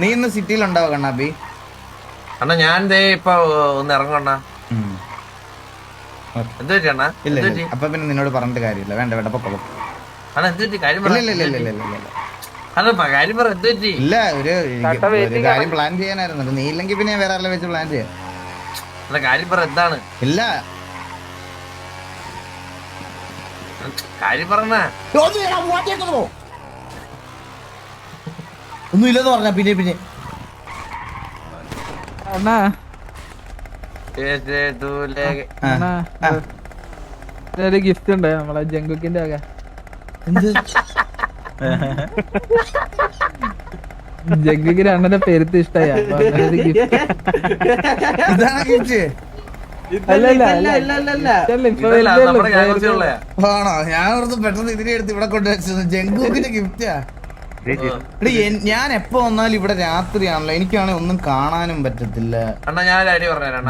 നീ ഇന്ന് സിറ്റിയിൽ ഉണ്ടാവോ കണ്ണാപ്പി? അണ്ണാ ഞാൻ ദേ ഇപ്പൊ ഒന്ന് ഇറങ്ങണ. എന്ത് ഇല്ല ഇല്ല അപ്പൊ പിന്നെ നിന്നോട് പറഞ്ഞിട്ട് കാര്യമില്ല. വേണ്ട വേണ്ട പൊക്കോളൂ അണ്ണാ എന്ത് പറ്റി? കാര്യം പറ. ഇല്ല ഇല്ല ഇല്ല ഇല്ല ഇല്ല ഇല്ല. ഇല്ല അണ്ണാ പ- കാര്യം പറ. എന്ത് പറ്റി? ഇല്ല ഒരു ഒരു കാര്യം പ്ലാൻ ചെയ്യാനായിരുന്നു. നീ ഇല്ലെങ്കിൽ പിന്നെ ഞാൻ വേറെ ആരെ വെച്ച് പ്ലാൻ ചെയ്യാം. അണ്ണാ കാര്യം പറ. എന്താണ്? ഇല്ല. കാര്യം പറഞ്ഞ ഒന്നും ഇല്ലെന്ന് പറഞ്ഞ പിന്നെ പിന്നെ. അണ്ണാ. ആ. അണ്ണാ ആ. ഒരു ഗിഫ്റ്റ് ഉണ്ട് നമ്മളെ ജങ്കുക്കിന്റെ ഒക്കെ. എന്ത്? ജങ്കുക്കിന് അണ്ണന്റെ പെരുത്ത് ഇഷ്ടായ ആണോ? ഞാൻ പെട്ടെന്ന് ഇതിനെ എടുത്ത് ഇവിടെ കൊണ്ടുവച്ചത് ജങ്കൂക്കിന്റെ ഗിഫ്റ്റാ എടി എൻ- ഞാൻ എപ്പോ വന്നാലും ഇവിടെ രാത്രിയാണല്ലോ. എനിക്കാണെ ഒന്നും കാണാനും പറ്റത്തില്ല. അണ്ണാ ഞാൻ ഐഡിയ പറഞ്ഞുതരാം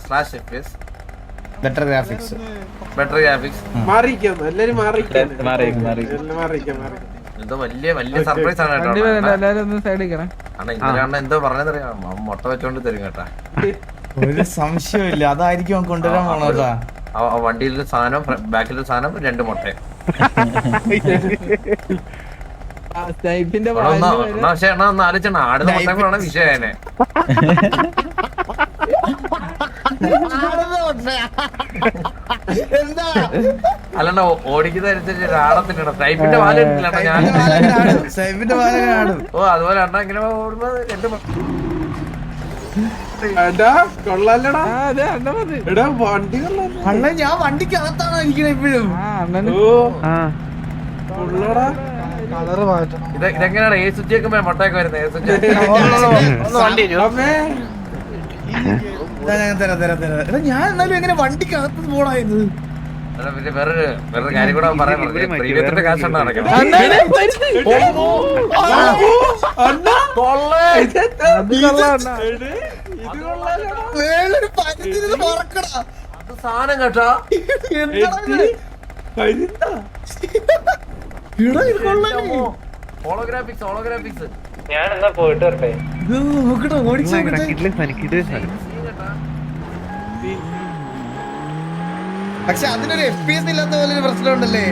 slash F S better graphics better graphics മാറിക്കാം എല്ലാരും മാറിക്കാം എല്ലാം മാറിക്കാം മാറിക്കാം എന്തോ വലിയ വലിയ സർപ്രൈസ് ആണ് കേട്ടോ അണ്ണാ. എല്ലാരും ഒന്ന് അണ്ണാ എന്തോ പറഞ്ഞതറിയാം മുട്ട വെച്ചോണ്ട് തരും കേട്ടാ. ഒരു സംശയമില്ല അതായിരിക്കും അവൻ കൊണ്ടുവരാൻ പോണതാ. ആ- സാധനം ബാക്കിലെ സാധനം രണ്ട് മുട്ടയും സ്നൈപ്പിന്റെ അണ്ണാ ഒന്ന് അണ്ണാ പക്ഷേ അണ്ണാ ഒന്ന് ആലോചിച്ചണ ആടുന്ന മുട്ടയും കൂടെ വിഷയനെ. എന്താ? അല്ലണ്ണ ഓടിക്കുന്നതനുസരിച്ച് ആടത്തില്ല പാൽ ഞാൻ. ഓ അതുപോലെ അണ്ണ ഇങ്ങനെ ഓടുമ്പോ രണ്ട് ഞാൻ വണ്ടിക്കകത്താണ് ഇരിക്കുന്നത് ഇപ്പോഴും? ആ അണ്ണന് ഇത് ഇതെങ്ങനെയാണ്? ഏ സ്വിച്ച് വെക്കുമ്പോ മുട്ടയൊക്കെ വരുന്നത് ഏ സ്വിച്ച് ഞാൻ തരാം തരാം തരാം. എടാ ഞാൻ എന്നാലും എങ്ങനെ പോണായത് പിന്നെ വേറൊരു വേറൊരു കാര്യം കൂടെ പറയാൻ കാശ് പരുത്തിരുന്ന് പറക്കടാ അത് സാധനം കേട്ടോ. ഇത് നോക്കടാ, ഓടിച്ച് നോക്കട്ടെ. പക്ഷെ അതിനൊരു എഫ് പി എസ് ഇല്ലാത്ത പോലെ ഒരു പ്രശ്നമുണ്ടല്ലേ?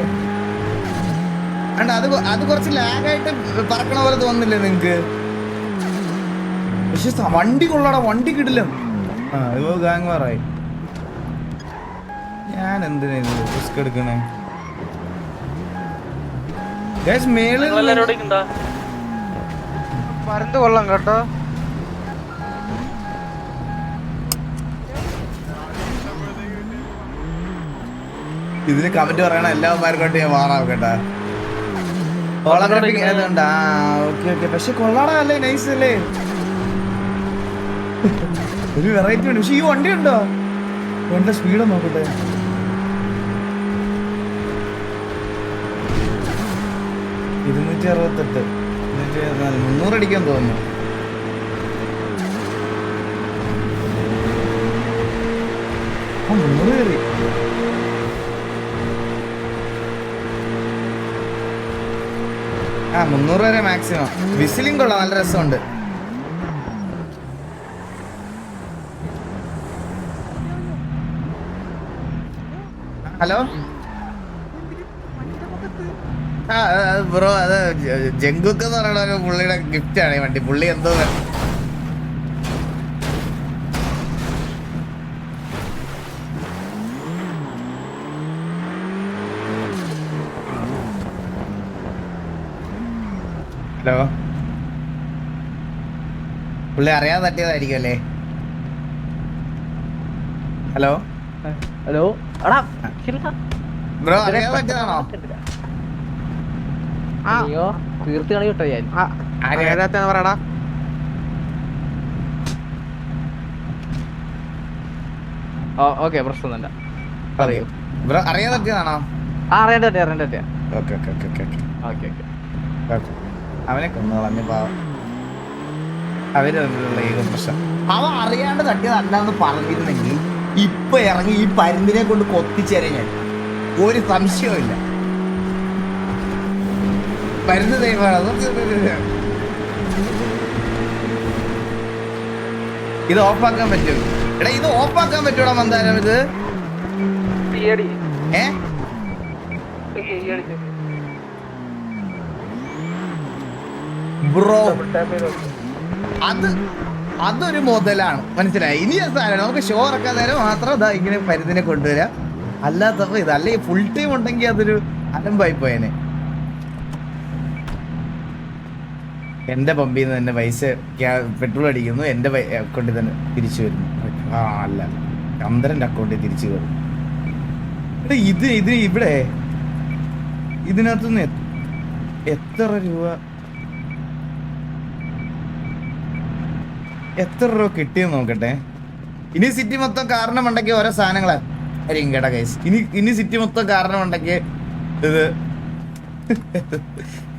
അണ്ട് അത് അത് കുറച്ച് ലാഗായിട്ട് പറക്കണ പോലെ തോന്നുന്നില്ലേ നിങ്ങക്ക്? പക്ഷെ വണ്ടി കൊള്ളാടാ വണ്ടി കിടില്ല ആ ഗാങ് മാറായി. ഞാൻ എന്തിനാ റിസ്ക് എടുക്കണേ? പരന്ത് കൊള്ളാം കേട്ടോ. ഇതിന് കമന്റ് പറയണ എല്ലാവന്മാർക്കും ഞാൻ മാറാം കേട്ടാ ഹോളോഗ്രാഫിക് ഏതുണ്ട് ആ ഓക്കെ ഓക്കെ. പക്ഷെ കൊള്ളാടാ അല്ലേ നൈസ് അല്ലേ? ഒരു വെറൈറ്റി ഉണ്ട്. പക്ഷെ ഈ വണ്ടി ഉണ്ടോ വണ്ടിയുടെ സ്പീഡ് നോക്കട്ടെ. ഇരുന്നൂറ്റി അറുപത്തെട്ട് മുന്നൂറ് അടിക്കാൻ തോന്നുന്നു മുന്നൂറ് ആ മുന്നൂറ് വരെ മാക്സിമം. വിസിലിംഗ് കൊള്ളാം നല്ല രസമുണ്ട്. ഹലോ? ബ്രോ അത് ജങ്കുക്ക് എന്ന് പറയുന്ന ഒരു പുള്ളിയുടെ ഗിഫ്റ്റ് ആണ് ഈ വണ്ടി. പുള്ളി എന്തോ ഹലോ? പുള്ളി അറിയാൻ തട്ടിയതായിരിക്കും അല്ലേ? ഹലോ? ഹലോ? ബ്രോ അറിയാൻ പറ്റിയതാണോ? അയ്യോ തീർത്ത് കളി കിട്ടോ ഞാൻ. പറയടാ? ഓക്കെ പ്രശ്നമൊന്നുമില്ല പറയൂ. ബ്രോ പറ്റിയതാണോ? ആ അറിയണ്ട അറിയണ്ട okay okay okay okay okay. Okay okay. അവനെ കൊന്നു കളഞ്ഞ പാവം അവർ തമ്മിലുള്ള ഏക പ്രശ്നം. അവൻ അറിയാണ്ട് തട്ടിയതല്ലാന്ന് പറഞ്ഞിരുന്നെങ്കിൽ ഇപ്പൊ ഇറങ്ങി ഈ പരുന്തിനെ കൊണ്ട് കൊത്തിച്ചേരെ ഞാൻ. ഒരു സംശയവും പരുന്ത് ദൈവമാണ് ഇത് ഓഫാക്കാൻ പറ്റും. എടാ ഇത് ഓഫാക്കാൻ പറ്റൂടാ മന്ദാരം ഇത്? ഏ? ബ്രോ അത് അതൊരു മുതലാണ്. മനസ്സിലായി? ഇനി അത് സാധനം നമുക്ക് ഷോ ഇറക്കാൻ നേരം മാത്രം ഇതാ ഇങ്ങനെ പരുതിനെ കൊണ്ടുവരാം. അല്ലാത്തപ്പോ ഇത് അല്ലെങ്കിൽ ഫുൾ ടൈം ഉണ്ടെങ്കിൽ അതൊരു അലമ്പായി പോയേനെ. എന്റെ പമ്പിൽ നിന്ന് തന്നെ പൈസ പെട്രോൾ അടിക്കുന്നു എന്റെ അക്കൗണ്ടിൽ തന്നെ തിരിച്ചു വരുന്നു. ആ അല്ല. ചന്ദ്രന്റെ അക്കൗണ്ടിൽ തിരിച്ചു വരും. ഇത് ഇത് ഇവിടെ ഇതിനകത്തുനിന്ന് എത്ര രൂപ എത്ര രൂപ കിട്ടിയെന്ന് നോക്കട്ടെ. ഇനി സിറ്റി മൊത്തം കാരണം ഉണ്ടെങ്കിൽ ഓരോ സാധനങ്ങളാ ആയിരിക്കും കേട്ടാ കൈസ് ഇനി ഇനി സിറ്റി മൊത്തം കാരണം ഉണ്ടെങ്കിൽ ഇത്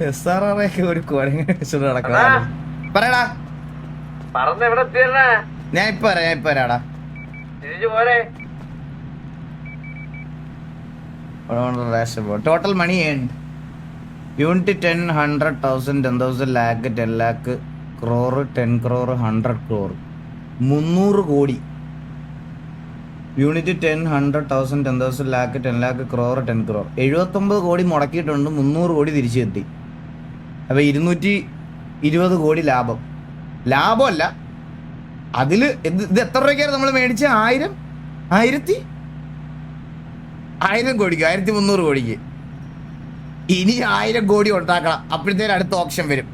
എസ് ആർ ആർ ഒക്കെ ഒരു കുരങ്ങ വെച്ചിട്ട് നടക്കണം പറയടാ. പറന്ന് എവിടെ എത്തിയല്ലേ ഞാൻ ഇപ്പൊ വരാം ഞാൻ ഇപ്പൊ വരാടാ. തിരിച്ചു പോരെ. Total money and unit ten hundred thousand ten thousand lakh ten lakh crore ten crore hundred crore മുന്നൂറ് കോടി. Unit ten hundred thousand ten thousand lakh ten lakh crore ten crore എഴുപത്തൊമ്പത് കോടി മുടക്കിയിട്ടുണ്ട് മുന്നൂറ് കോടി തിരിച്ചു കിട്ടി. അപ്പോൾ ഇരുന്നൂറ്റി ഇരുപത് കോടി ലാഭം. ലാഭമല്ല. അതിൽ ഇത് ഇത് എത്ര രൂപയ്ക്കാണ് നമ്മൾ മേടിച്ച? ആയിരം? ആയിരത്തി? ആയിരം കോടിക്ക് ആയിരത്തി മുന്നൂറ് കോടിക്ക്. ഇനി ആയിരം കോടി ഉണ്ടാക്കണം. അപ്പോഴത്തേനും അടുത്ത ഓപ്ഷൻ വരും.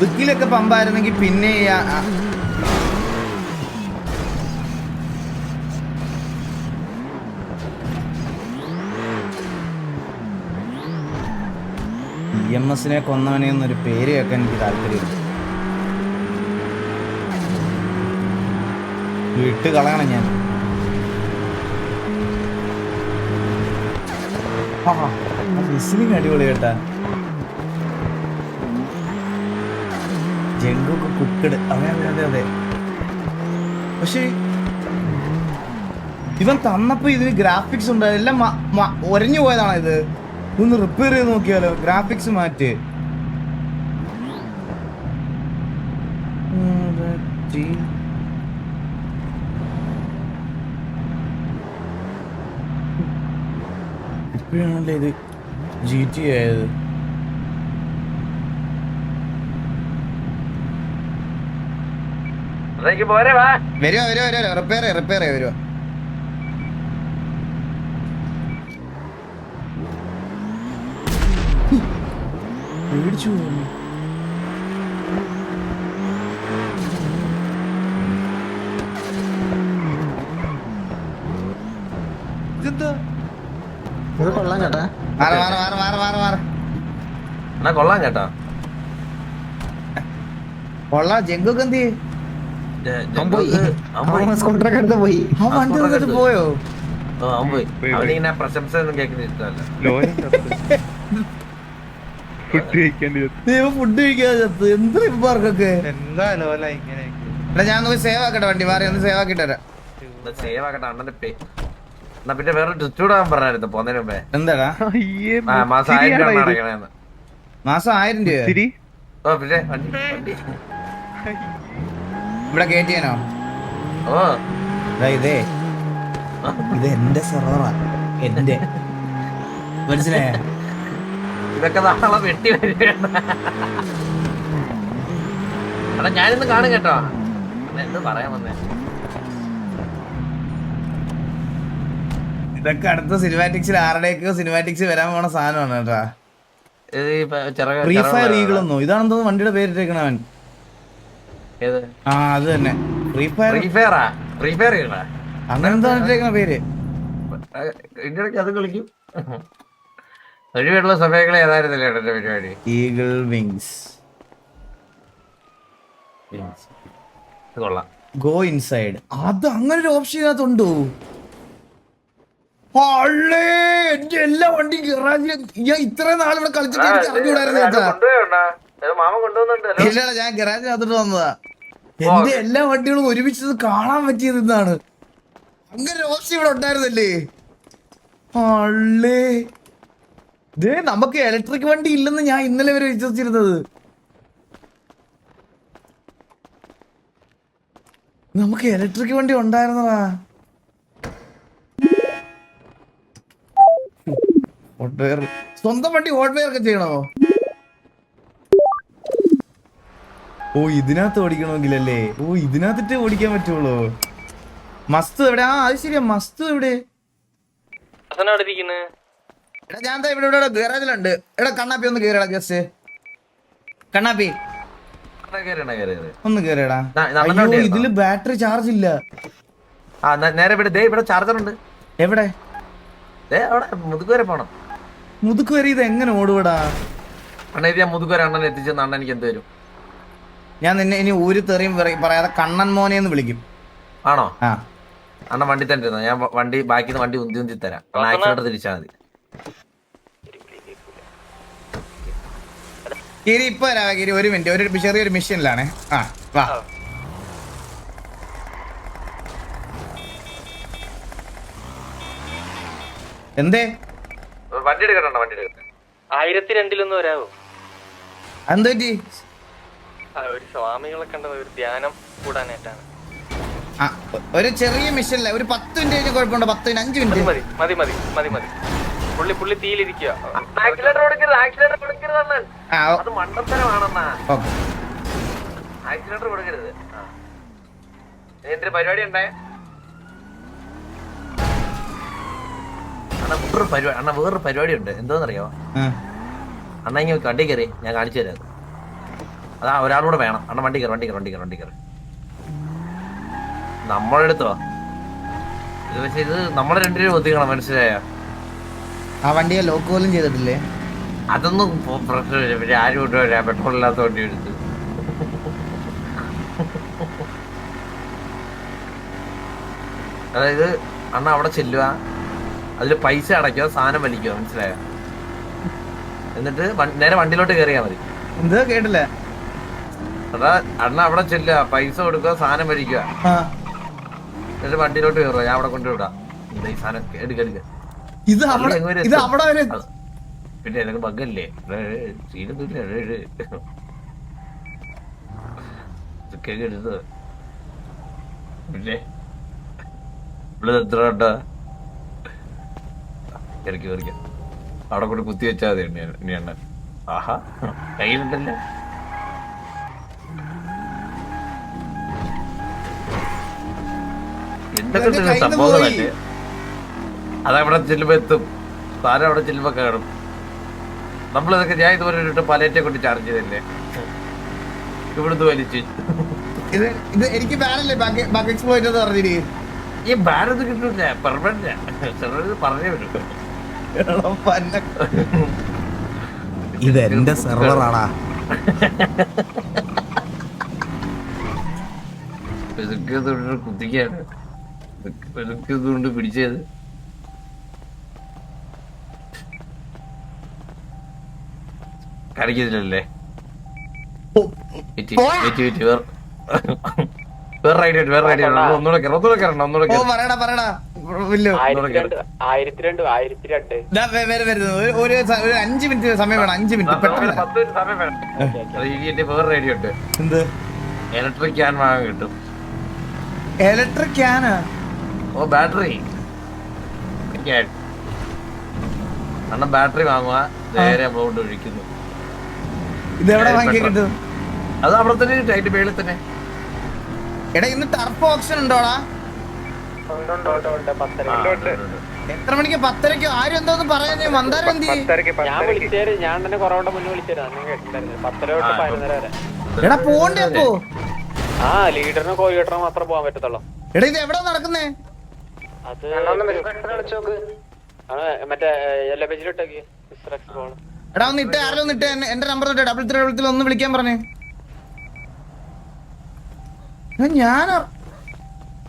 മുതുക്കിലൊക്കെ പമ്പായിരുന്നെങ്കിൽ പിന്നെ ആ- ആ- ഇ എസിനെ കൊന്നവനെ എന്നൊരു പേര് കേൾക്കാൻ എനിക്ക് താല്പര്യമില്ല. വിട്ട് കളയണം ഞാൻ. ലിസ്ണിങ് അടിപൊളി കേട്ടാ. ജങ്കൊക്കെ കുക്കഡ് അതെ അതെ അതെ അതെ. പക്ഷേ ഇവൻ തന്നപ്പോ ഇതിന് ഗ്രാഫിക്സ് ഉണ്ട്. എല്ലാം ഒരഞ്ഞു പോയതാണ് ഇത്. ഒന്ന് റിപ്പയർ ചെയ്ത് നോക്കിയാലോ? ഗ്രാഫിക്സ് മാറ്റ്. ഇപ്പോഴാണല്ലേ ഇത് ജി ടി ആയത് അതെനിക്ക് പോരെ വാ വരുവാ വരുവാ വരുവാ. റിപ്പയർ ചെയ്യാം റിപ്പയർ ചെയ്യാം വരുവാ. പേടിച്ചു കൊള്ളാം എന്നാ കൊള്ളാം കേട്ടോ കൊള്ളാം ജങ്കൊക്കെ എന്ത് ചെയ്യും? പോയി. പോയി. അവൻ പോയി. അവനിങ്ങനെ പ്രശംസ ഒന്നും കേൾക്കുന്ന ഇഷ്ടമല്ല. ഫുഡ് കഴിക്കാതെ എന്ത് ഇവർക്കൊക്കെ എന്താ ലോല ഇങ്ങനെ ഞാൻ ഒന്ന് സേവ് ആക്കട്ടെ വണ്ടി. മാറി ഒന്ന് സേവ് ആക്കിട്ട് തരാം സേവ് ആക്കട്ടെ അണ്ണന്റെ പേ. എന്നാ പിന്നെ വേറെ ഡിസ്റ്റൂഡ് ആവാൻ പറഞ്ഞായിരുന്നു പോന്നതിന് മുമ്പേ. എന്താടാ? മാസം ആയിരം രൂപ അടക്കണേന്ന് മാസം ആയിരം രൂപ ഓ പിന്നെ വണ്ടി. വണ്ടി ഇവിടെ കയറ്റിയാനോ ഇതേ. ഇത് എന്റെ സെർവറാ എന്റെ. മനസ്സിലായ? ഇതൊക്കെ നാളെ വെട്ടി വരികയാണ് എടാ ഞാനിന്ന് കാണും കേട്ടോ. എന്ത് പറയാൻ വന്നേ. ഇതൊക്കെ അടുത്ത സിനിമാറ്റിക്സിൽ ആരുടെയൊക്കെ സിനിമാറ്റിക്സ് വരാൻ പോണ സാധനമാണ് കേട്ടാ. ഫ്രീ ഫയർ പോലെ ഈഗിളൊന്നോ ഇതാണെന്തോ വണ്ടിയുടെ പേരിട്ടേക്കണ അവൻ ഏത് ആ അത് തന്നെ. ഫ്രീ ഫയർ ഫ്രീ ഫയറാ ഫ്രീ ഫയർ അങ്ങനെന്താ പേര്? അത് കളിക്കും. ഒഴിവുള്ള സമയങ്ങൾ ഏതായിരുന്നില്ല എന്റെ പരിപാടി? ഈഗിൾ വിങ്സ് കൊള്ളാം. ഗോ ഇൻസൈഡ് അത് അങ്ങനെ ഒരു ഓപ്ഷൻ ഇതിനകത്തുണ്ടോ? അള്ളേ എന്റെ എല്ലാ വണ്ടിയും ഗറാജിൽ ഞാൻ ഇത്രയും നാൾ ഇവിടെ കളിച്ചിട്ട് എനിക്ക് അറിഞ്ഞുകൂടായിരുന്നു ഇല്ലടാ ഞാൻ ഗറാജിനകത്തോട്ട് വന്നതാ. എന്റെ എല്ലാ വണ്ടികളും ഒരുമിച്ച് കാണാൻ പറ്റിയത് ഇന്നാണ്. അങ്ങനെ ഓപ്ഷൻ ഇവിടെ ഉണ്ടായിരുന്നല്ലേ? അള്ളേ. ദേ നമുക്ക് ഇലക്ട്രിക് വണ്ടി ഇല്ലെന്ന് ഞാൻ ഇന്നലെ വരെ വിശ്വസിച്ചിരുന്നത്. നമുക്ക് ഇലക്ട്രിക് വണ്ടി ഉണ്ടായിരുന്നതാ സ്വന്തം വണ്ടി ഹോട്ട്വെയർ ഒക്കെ ചെയ്യണോ? ഓ ഇതിനകത്ത് ഓടിക്കണമെങ്കിലല്ലേ? ഓ ഇതിനകത്തിട്ട് ഓടിക്കാൻ പറ്റുള്ളൂ. മസ്തു എവിടെ? ആ അത് ശരിയാ. മസ്തു എവിടെ? എടാ ഞാൻ ഇവിടെ ഇവിടെ ഗാരേജിലുണ്ട്. എടാ കണ്ണാപ്പി ഒന്ന് കേറിയടാ ജസ്റ്റ് കണ്ണാപ്പി. അണ്ണാ അണ്ണാ. ഒന്ന് അയ്യോ ഇതിൽ ബാറ്ററി ചാർജ് ഇല്ല ആ നേരെ ഇവിടെ ദേ ഇവിടെ ചാർജർ ഉണ്ട്. എവിടെ? ദേ അവിടെ മുതുക്ക് വരെ പോണം. മുതുക്ക് വരെ ഇത് എങ്ങനെ ഓടുവടാ? അണ്ണ ഇത് ഞാൻ മുതുക്ക് വരെ അണ്ണനെ എത്തിച്ചെന്ന് അണ്ണൻ എനിക്ക് എന്ത് തരും? ഞാൻ നിന്നെ ഇനി ഊരി തെറിയും പറയാതെ കണ്ണൻ മോനെ എന്ന് വിളിക്കും. ആണോ? ആ. അണ്ണൻ വണ്ടി തന്നെ ഞാൻ വണ്ടി ബാക്കി നിന്ന് വണ്ടി ഉന്തി ഉന്തി തരാം. ആക്സിഡന്റ് തിരിച്ചാൽ മതി. ഗിരി ഇപ്പൊ വരാ ഗിരി. ഒരു മിനിറ്റ്. ഒരു ചെറിയൊരു മെഷീനിലാണ്. ആ വാ. എന്തേ? വണ്ടി എടുക്കണ്ട വണ്ടി എടുക്കട്ടെ. ആയിരത്തി രണ്ടിലൊന്നും വരാവോ? എന്തേ ഒരു സ്വാമികളെ കണ്ടത് ഒരു ധ്യാനം കൂടാനായിട്ടാണ്. ഒരു ചെറിയ മിഷനില്ല ഒരു പത്ത് മിനിറ്റ് കഴിഞ്ഞ കുഴപ്പമുണ്ടോ? പത്ത് മിനിറ്റ് അഞ്ച് മിനിറ്റ് മതി മതി മതി മതി മതി. പുള്ളി പുള്ളി തീയിലിരിക്കുക. ആക്സിലേറ്റർ കൊടുക്കരുത് ആക്സിലേറ്റർ കൊടുക്കരുത് അത് മണ്ടത്തരമാണെന്നാ. ഓക്കെ ആക്സിലേറ്റർ കൊടുക്കരുത്. പരിപാടി ഉണ്ടായ? അണ്ണ വേറൊരു പരിപാടി അണ്ണ വേറൊരു പരിപാടി ഉണ്ട്. എന്തോന്നറിയോ അണ്ണ ഇങ്ങനെ കണ്ടി കയറി. ഞാൻ കാണിച്ചു തരാം അത്. ഒരാളൂടെ വേണം. അണ്ണ വണ്ടി കയറി വണ്ടി കയറി വണ്ടി കയറി വണ്ടി കയറി. നമ്മളെടുത്തോ? ഇത് പക്ഷേ ഇത് നമ്മളെ രണ്ടുപേരും ഒത്തിക്കണം മനസ്സിലായ? ആ വണ്ടിയെ ലോക്ക് പോലും ചെയ്തിട്ടില്ലേ? അതൊന്നും പ്രശ്നമില്ല. പിന്നെ ആരും കൊണ്ടുവരാ പെട്രോൾ ഇല്ലാത്ത വണ്ടി എടുത്ത്. അതായത് അണ്ണ അവിടെ ചെല്ലുക അതിൽ പൈസ അടയ്ക്കുക സാധനം വലിക്കുക മനസ്സിലായോ? എന്നിട്ട് നേരെ വണ്ടിയിലോട്ട് കയറിയാൽ മതി. എന്തോ കേട്ടില്ല. അതാ അണ്ണ അവിടെ ചെല്ലുക. പൈസ കൊടുക്കുക സാധനം വലിക്കുക എന്നിട്ട് വണ്ടിയിലോട്ട് കയറുക. ഞാൻ അവിടെ കൊണ്ടുവിടാം. ഈ സാധനം എടുക്ക എടുക്ക ഇത് അവിടെ ഇത് എത്തും? അവിടെ വരെ പിന്നെ എനിക്ക് ബഗ്ഗല്ലേ? സീനൊന്നുമില്ല ഇതൊക്കെ എടുത്ത് പിന്നെ? ഇവിടെ എത്ര ഉണ്ടോ ഇറക്കി ഇറക്കി. അവിടെ കൂടി കുത്തി വെച്ചാൽ മതി എണ്ണ എണ്ണ ആഹാ. കയ്യിലുണ്ടല്ലേ. എന്തൊക്കെ ഇതെന്റെ കയ്യിന്ന് സംഭവങ്ങളല്ലേ അതവിടെ ചെല്ലുമ്പോ എത്തും. താരം അവിടെ ചെല്ലുമ്പോ കയറും നമ്മളിതൊക്കെ ഞാൻ ഇതുപോലെ ഒരു പലേറ്റെ കൊണ്ട് ചാർജ് ചെയ്തല്ലേ? ഇവിടുന്ന് വലിച്ചു. ഇത് ഇത് എനിക്ക് ബാനല്ലേ ബാക്ക് ബാക്ക് എന്ന് പറഞ്ഞിരി ഈ ബാനൊന്നും കിട്ടില്ല പെർമനന്റ് പറഞ്ഞേ വരും. ഇത് എന്റെ സെർവറാടാ ഇതൊക്കെ കുത്തിക്കാണ് ഇതൊക്കെ ഇതുകൊണ്ട് പിടിച്ചത്. കാണിക്കുന്നില്ലല്ലേ വേറെ- വേറെ ഐഡിയ വേറെ ഐഡിയ ഒന്നുകൂടെ കയറണം ഒന്നുകൂടെ കയറണം ഒന്നുകൂടെ ഓ കയറണം പറയടാ പറയടാ. വില്ലു. ആയിരത്തി രണ്ട് ആയിരത്തി രണ്ട് ദാ വെ- വരെ ഒരു- ഒരു അഞ്ച് മിനിറ്റ് സമയം വേണം അഞ്ച് മിനിറ്റ്. പെട്ടെന്ന്. സമയം വേണം. വേറെ ഉണ്ട്. എന്ത്? ഇലക്ട്രിക് ക്യാൻ വാങ്ങാൻ കിട്ടും. ഇലക്ട്രിക് ക്യാനാ ഓ ബാറ്ററി. അണ്ണ ബാറ്ററി വാങ്ങുക. നേരെ നമ്മളോട്ട് ഒഴിക്കുന്നു. ഇത് എവിടെ ഏ, വാങ്ങിക്കാൻ. കിട്ടും? അത് അവിടെ തന്നെ ടൈറ്റ് മേളിൽ തന്നെ. എടാ ഇന്ന് ടർഫ് ഓപ്ഷൻ ഉണ്ടോടാ? ഉണ്ട്, ഉണ്ട്, ഉണ്ട്. എത്ര മണിക്ക് പത്തരക്കോ ആരും എന്തോന്ന് പറയാൻ മന്ദാരം എന്ത്? ഞാൻ വിളിച്ചേര് ഞാൻ തന്നെ കുറവുണ്ട് മുന്നേ വിളിച്ചേരാ. പത്തര തൊട്ട് പതിനൊന്നര വരെ. എടാ പോണ്ടേ അപ്പോ. ആ ലീഡറിനോ കോഴിയോട്ടറിനോ മാത്രമേ പോകാൻ പറ്റത്തുള്ളൂ. എടാ ഇത് എവിടെ നടക്കുന്നേ? എടാ ഒന്ന് ഇട്ട് ആരെങ്കിലും ഒന്ന് ഇട്ട് എന്റെ നമ്പർ തൊട്ട് ഡബിൾ ത്രീ ഡബിൾ ത്രീ ഒന്ന് വിളിക്കാൻ പറഞ്ഞേ. ഞാൻ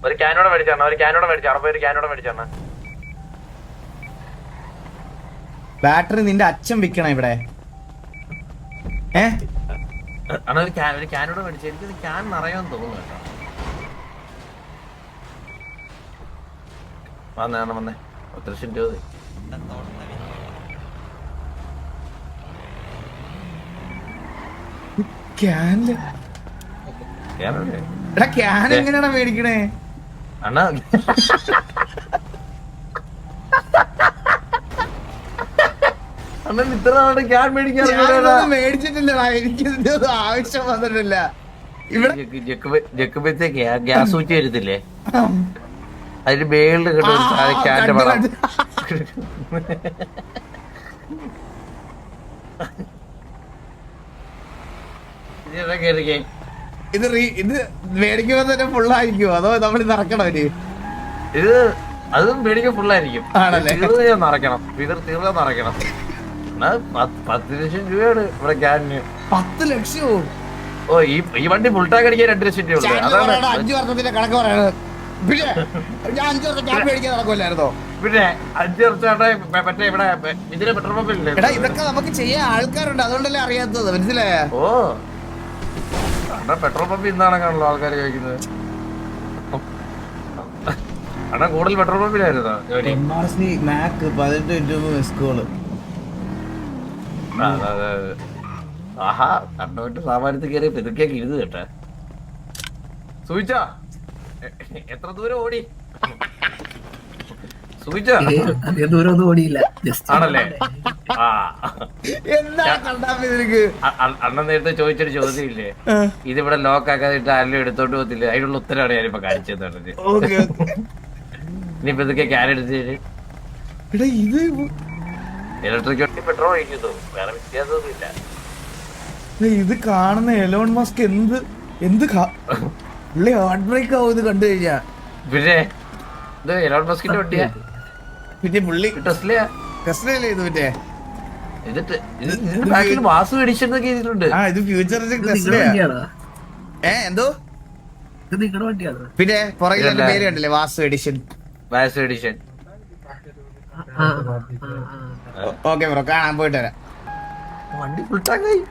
ഒരു ക്യാനോടെ മേടിച്ചാണ് ഒരു ക്യാനോടെ മേടിച്ചാണ് അപ്പൊ ഒരു ക്യാനോടെ മേടിച്ചാണ് ബാറ്ററി നിന്റെ അച്ഛൻ വിൽക്കണ ഇവിടെ. ഏ? ഒരു ക്യാൻ ഒരു ക്യാനോട് മേടിച്ചു എനിക്ക് ക്യാൻ നിറയാന്ന് തോന്നുന്നു കേട്ടോ. വന്നേ അണ്ണ വന്നേ ഒത്തിരി ക്യാനോടെ എടാ ക്യാൻ എങ്ങനെയാണ് മേടിക്കണേ അണ്ണാ അണ്ണൻ ഇത്ര നാളെ ക്യാൻ മേടിക്കാൻ ഞാനൊന്നും മേടിച്ചിട്ടില്ലടാ എനിക്ക് ഇതിന്റെ ഒന്നും ആവശ്യം വന്നിട്ടില്ല ഇവിടെ ജക്കുമ്പത്തേക്ക് ഗ്യാസ് ഊറ്റി വരുത്തില്ലേ അതിന് മേളിൽ കിട്ടും പടം. ഇത് ഇത് മേടിക്കുമ്പോ തന്നെ ഫുള്ളായിരിക്കുമോ അതോ നമ്മൾ നടക്കണോ ഇനി? ഇത് അതും മേടിക്കാൻ ഫുള്ളായിരിക്കും ഞാൻ നിറയ്ക്കണം. ഇത് തീർന്ന് നിറയ്ക്കണം. പത്ത് ലക്ഷം രൂപയാണ് ഇവിടെ ക്യാനിന് പത്ത് ലക്ഷം ഓ ഈ ഈ വണ്ടി ഫുൾ ടാങ്ക് അടിക്കാൻ രണ്ട് ലക്ഷം രൂപ അതാണ് അഞ്ചു വർഷത്തിന്റെ കണക്ക് പറയണത്. പിന്നെ ഞാൻ അഞ്ചു വർഷം ക്യാൻ മേടിക്കാൻ നടക്കുമല്ലായിരുന്നോ പിന്നെ അഞ്ച് വർഷമായിട്ട് മറ്റേ ഇവിടെ പെട്രോൾ പമ്പില്ലേ എടാ ഇതൊക്കെ നമുക്ക് ചെയ്യാൻ ആൾക്കാരുണ്ട്. അതുകൊണ്ടല്ലേ അറിയാത്തത്. മനസ്സിലായ? ഓ. പെട്രോൾ പമ്പ് ഇന്നാണെന്നാണല്ലോ ആൾക്കാർ ചോദിക്കുന്നത്? അടാ കൂടുതൽ പെട്രോൾ പമ്പിലായിരുന്നോ? മാക്ക് പതിനെട്ട്. ആഹാ കണ്ടോട്ട് സാമാന്യത്തിൽ കയറി പെതുക്കിയൊക്കെ ഇരുന്ന് കേട്ടെ. സൂചിച്ച? എത്ര ദൂരം ഓടി? അധികം ദൂരം ഒന്നും ഓടിയില്ല. ആണല്ലേ? അണ്ണൻ നേരത്തെ ചോദിച്ചൊരു ചോദ്യമില്ലേ? ഇതിവിടെ ലോക്ക് ആക്കാതിട്ട് ആരും എടുത്തോണ്ട് പോകത്തില്ല? അതിനുള്ള ഉത്തരവാണ് ഞാനിപ്പോ കാണിച്ചത് ഇനിയിപ്പോ ഇതൊക്കെ ക്യാൻ എടുത്തിട്ട് ഇലക്ട്രിക് പെട്രോൾ ഒഴിക്കുന്നു വേറെ വ്യത്യാസമൊന്നുമില്ല. ഇത് കാണുന്ന എലോൺ മസ്ക് എന്ത് എന്ത് പുള്ളി ഹാർട്ട് ബ്രേക്ക് ആവും ഇത് കണ്ടു കഴിഞ്ഞാ. പിന്നെ ഇത് എലോൺ മസ്കിന്റെ വണ്ടിയാ. പിന്നെ പുള്ളി ടെസ്ലയാ. ടെസ്ലയല്ലേ ഇത് മറ്റേ? ഇതിന്റെ ബാക്കിൽ ചെയ്തിട്ടുണ്ട്. ആ ഇത് ഫ്യൂച്ചർ ടെസ്ലയാ. ഏ എന്തോ? പിന്നെ പുറകിൽ എന്റെ പേര് കണ്ടില്ലേ Vasu edition. Vasu edition. Okay bro കാണാൻ പോയിട്ട് വരാം. വണ്ടി ഫുൾ ടാങ്കായി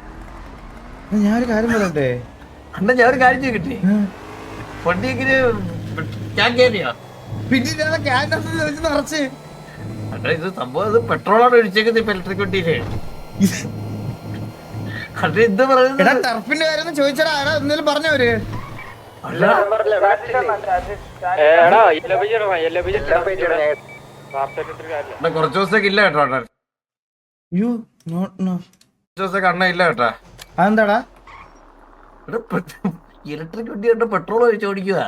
ഞാനൊരു കാര്യം പറയട്ടെ? അണ്ണ ഞാൻ ഒരു കാര്യം ചെയ്യട്ടെ വണ്ടി എങ്ങനെ ഞാൻ കയറിയാ പിന്നെ ക്യാന്റസ് നിറച്ച്. അണ്ണാ ഇത് സംഭവം ഇത് പെട്രോളാണ് ഒഴിച്ചേക്കുന്നത് ഇപ്പൊ ഇലക്ട്രിക് വണ്ടിയിൽ. അണ്ണ എന്താ എടാ പറയുന്നത് ടർഫിന്റെ കാര്യം ചോദിച്ചടാ എടാ എന്തെങ്കിലും പറഞ്ഞവര്. കുറച്ച് ദിവസത്തേക്ക് ഇല്ല കേട്ടോ കുറച്ച് ദിവസത്തേക്ക് അണ്ണ ഇല്ല കേട്ടാ. അതെന്താടാ? ഇലക്ട്രിക് വണ്ടി കണ്ട് പെട്രോൾ ഒഴിച്ച് ഓടിക്കുക